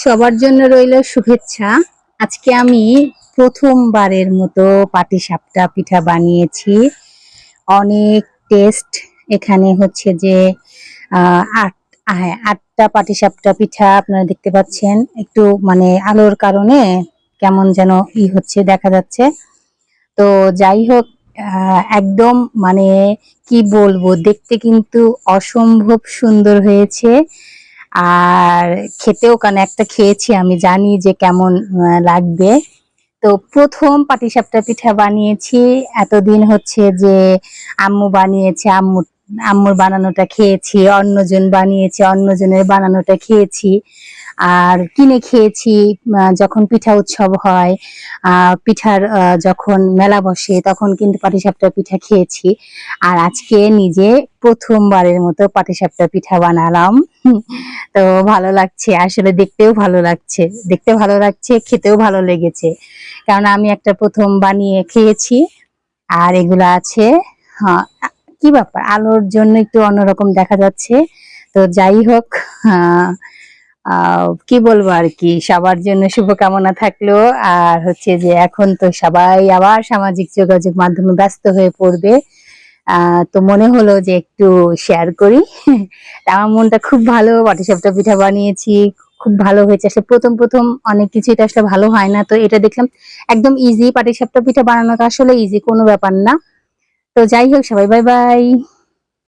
সবার জন্য রইল শুভেচ্ছা। আজকে আমি প্রথমবারের মতো পাটিসাপটা পিঠা বানিয়েছি। অনেক টেস্ট। এখানে হচ্ছে যে আট হ্যাঁ আটটা পাটিসাপটা পিঠা আপনারা দেখতে পাচ্ছেন। একটু মানে আলোর কারণে কেমন যেন ই হচ্ছে, দেখা যাচ্ছে। তো যাই হোক একদম মানে কি বলব, দেখতে কিন্তু অসম্ভব সুন্দর হয়েছে। আর খেতেও কারণ একটা খেয়েছি, আমি জানি যে কেমন লাগবে। তো প্রথম পাটিসাপটা পিঠা বানিয়েছি। এতদিন হচ্ছে যে আম্মু বানিয়েছে, আম্মু, আম্মুর বানানোটা খেয়েছি, অন্যজন বানিয়েছে, অন্যজনের বানানোটা খেয়েছি। আর কিনে খেয়েছি যখন পিঠা উৎসব হয় পিঠার যখন মেলা বসে, তখন কিন্তু পাটিসাপটা পিঠা খেয়েছি। আর আজকে নিজে প্রথমবারের মতো পাটিসাপটা পিঠা বানালাম। তো ভালো লাগছে আসলে দেখতেও ভালো লাগছে। দেখতে ভালো লাগছে খেতেও ভালো লেগেছে। কারণ আমি একটা প্রথম বানিয়ে খেয়েছি আর এগুলো আছে হ্যাঁ কি ব্যাপার? আলোর জন্য একটু অন্যরকম দেখা যাচ্ছে। তো যাই হোক আহ, কি বলব আর কি? সবার জন্য শুভকামনা থাকল আর হচ্ছে যে এখন তো সবাই আবার সামাজিক যোগাযোগ মাধ্যমে ব্যস্ত হয়ে পড়বে। তো মনে হলো যে একটু শেয়ার করি। আমার মনটা খুব ভালো পাটিসাপটা পিঠা বানিয়েছি, খুব ভালো হয়েছে। আসলে প্রথম প্রথম অনেক কিছু এটা আসলে ভালো হয় না। তো এটা দেখলাম, একদম ইজি পাটিসাপটা পিঠা বানানোটা আসলে ইজি কোনো ব্যাপার না। তো যাই হোক, সবাই বাই বাই